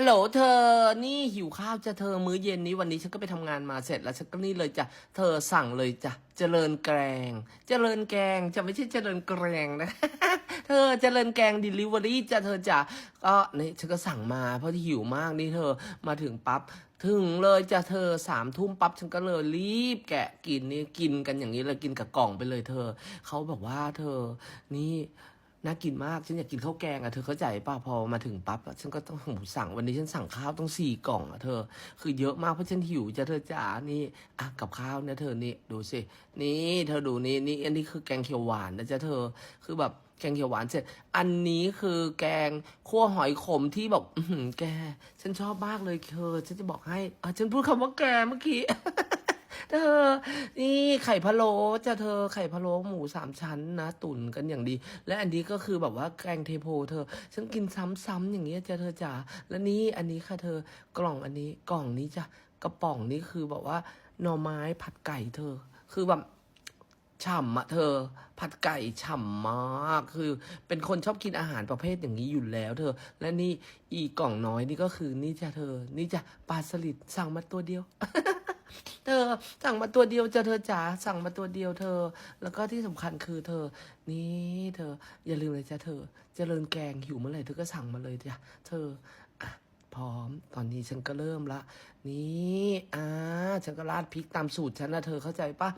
ฮัลโหลเธอ นี่หิวข้าวจะเธอมื้อเย็นนี้วันนี้ฉันก็ไปทำงานมาเสร็จแล้วฉันก็นี่เลยจ้ะ เธอสั่งเลยจ้ะ เจริญแกง เจริญแกงจะไม่ใช่เจริญแกงนะ เธอเจริญแกง delivery จ้ะเธอจ้ะ ก็นี่ฉันก็สั่งมาเพราะที่หิวมากนี่เธอมาถึงปั๊บถึงเลยจ้ะเธอสามทุ่มปั๊บฉันก็เลยรีบแกะกินนี่กินกันอย่างนี้เลยกินกับกล่องไปเลยเธอเขาบอกว่าเธอนี่ น่ากินมากฉันอยากกินข้าวแกงอะเธอเข้าใจป่ะพอมาถึงปั๊บฉันก็ต้องหูสั่งวันนี้ฉันสั่งข้าวต้องสี่กล่องอะเธอ คือเยอะมากเพราะฉันหิวจะเธอจ๋านี่อะกับข้าวเนี่ยเธอนี่ดูสินี่เธอดูนี่นี่อันนี้คือแกงเขียวหวานนะจ๊ะเธอ คือแบบแกงเขียวหวานเสร็จ อันนี้คือแกงคั่วหอยขมที่แบบแก ฉันชอบมากเลยเธอ ฉันจะบอกให้อะฉันพูดคำว่าแกเมื่อกี้ เธอ นี่ไข่พะโล้จะเธอไข่พะโล้หมูสามชั้นนะ ตุ๋นกันอย่างดี และอันนี้ก็คือแบบว่าแกงเทโพเธอ ฉันกินซ้ำๆอย่างเงี้ยจะเธอจ๋าและนี่อันนี้ค่ะเธอกล่องอันนี้กล่องนี้จ้ะกระป๋องนี้คือแบบว่าหน่อไม้ผัดไก่เธอ คือแบบฉ่ำอะเธอ ผัดไก่ฉ่ำมาก คือ เป็นคนชอบกินอาหารประเภทอย่างนี้อยู่แล้ว เธอ และนี่อีกล่องน้อยนี่ก็คือนี่จ้ะเธอ นี่จ้ะปลาสลิดสั่งมาตัวเดียว เธอสั่งมาตัวเดียวจะเธอจ๋าสั่งมาตัวเดียวเธอ แล้วก็ที่สำคัญคือเธอ นี่เธอ อย่าลืมเลยจ้ะเธอเจริญแกงหิวเมื่อไหร่เธอก็สั่งมาเลยจ้ะเธออะพร้อม ตอนนี้ฉันก็เริ่มละ นี่อ่าฉันก็ราดพริกตามสูตรฉันนะเธอเข้าใจปะ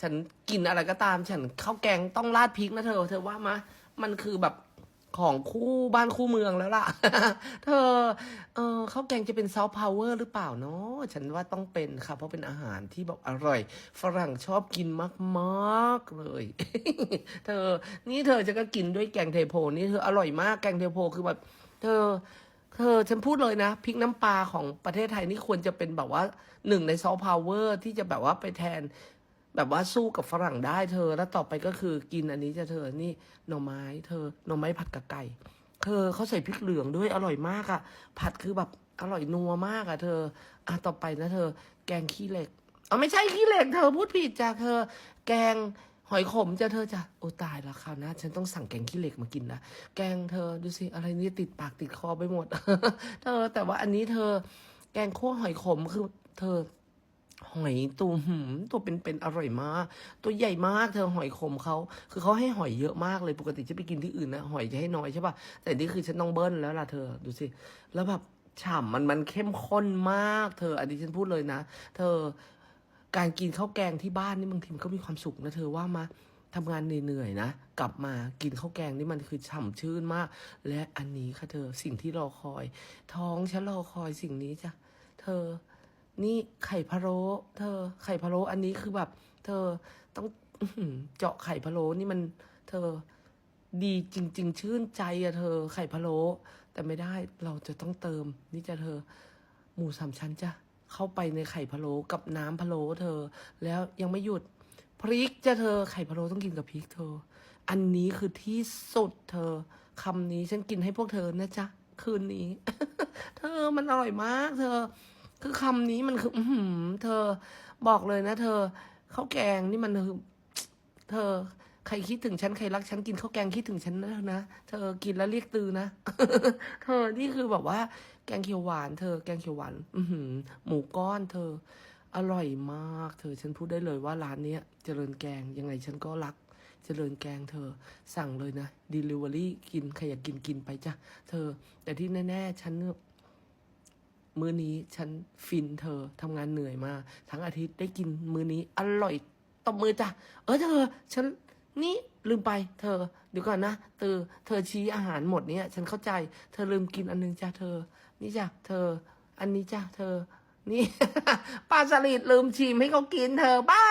ฉันกินอะไรก็ตาม ฉันข้าวแกงต้องราดพริกนะเธอ เธอว่ามะมันคือแบบ ของคู่บ้านคู่เมืองแล้วล่ะ เธอ เออข้าวแกงจะเป็นซอฟต์พาวเวอร์หรือเปล่าเนาะฉันว่าต้องเป็นค่ะ เพราะเป็นอาหารที่แบบอร่อย ฝรั่งชอบกินมากๆเลย เธอ นี่เธอจะก็กินด้วยแกงเทโพนี่เธออร่อยมากแกงเทโพคือแบบ เธอ เธอฉันพูดเลยนะพริกน้ำปลาของประเทศไทยนี่ควรจะเป็นแบบว่าหนึ่งในซอฟต์พาวเวอร์ที่จะแบบว่าไปแทน แบบว่าสู้กับฝรั่งได้เธอ แล้วต่อไปก็คือกินอันนี้จะเธอ นี่หน่อไม้ เธอ หน่อไม้ผัดกับไก่ เธอเขาใส่พริกเหลืองด้วยอร่อยมากอะ่ะ ผัดคือแบบอร่อยนัวมากอะ่ะ เธอ อะต่อไปนะเธอ แกงขี้เหล็กอ๋อไม่ใช่ขี้เหล็กเธอพูดผิดจ้ะเธอ แกงหอยขมจะเธอจ้ะโอ้ตายล้วคราวหน้าฉันต้องสั่งแกงขี้เหล็กมากินนะแกงเธอดูสิอะไรนี่ติดปากติดคอไปหมด เธอแต่ว่าอันนี้เธอ แกงคั่วหอยขมคือ เธอ หอยตัวหืมตัวเป็นๆอร่อยมาก ตัวใหญ่มากเธอหอยขมเขาคือเขาให้หอยเยอะมากเลยปกติจะไปกินที่อื่นนะหอยจะให้น้อยใช่ป่ะแต่นี่คือฉันต้องเบิ้ลแล้วล่ะเธอดูสิ แล้วแบบฉ่ำมันมันเข้มข้นมากเธออันนี้ฉันพูดเลยนะ เธอการกินข้าวแกงที่บ้านนี่บางทีมันก็มีความสุขนะเธอว่ามาทำงานเหนื่อยๆนะ กลับมากินข้าวแกงนี่มันคือฉ่ำชื่นมาก และอันนี้ค่ะเธอสิ่งที่รอคอย ท้องฉันรอคอยสิ่งนี้จ้ะเธอ นี่ไข่พะโล้เธอ ไข่พะโล้อันนี้คือแบบ เธอต้องเจาะไข่พะโล้นี่มัน เธอดีจริง ๆ ชื่นใจอะเธอ ไข่พะโล้แต่ไม่ได้เราจะต้องเติม นี่จะเธอ หมูสามชั้นจ้ะเข้าไปในไข่พะโล้กับน้ำพะโล้เธอ แล้วยังไม่หยุดพริกจะเธอไข่พะโล้ต้องกินกับพริกเธอ อันนี้คือที่สุดเธอคำนี้ฉันกินให้พวกเธอนะจ๊ะคืนนี้ เธอมันอร่อยมาก เธอ คือคำนี้มันคืออืเธอบอกเลยนะ เธอข้าวแกงนี่มันคือเธอใครคิดถึงฉันใครรักฉันกินข้าวแกงคิดถึงฉันนะนะเธอกินแล้วเรียกตือนะเธอนี่คือแบบว่า แกงเขียวหวานเธอแกงเขียวหวานอือหือหมูก้อนเธอ อร่อยมาก เธอฉันพูดได้เลยว่าร้านเนี้ย เจริญแกงยังไงฉันก็รัก เจริญแกงเธอ สั่งเลยนะ delivery กินใครอยากกินกินไปจ้ะเธอ แต่ที่แน่ ๆ ฉันเนี่ย มื้อนี้ฉันฟินเธอทำงานเหนื่อยมา ทั้งอาทิตย์ได้กินมื้อนี้อร่อยตบมือจ้ะเออเธอ ฉันนี่ลืมไป เธอเดี๋ยวก่อนนะเธอเธอชี้อาหารหมดเนี่ย ฉันเข้าใจเธอลืมกินอันนึงจ้ะเธอ นี่จ้ะเธอ อันนี้จ้ะเธอ นี่ปลาสลิดลืมชิมให้เขากินเธอบ้า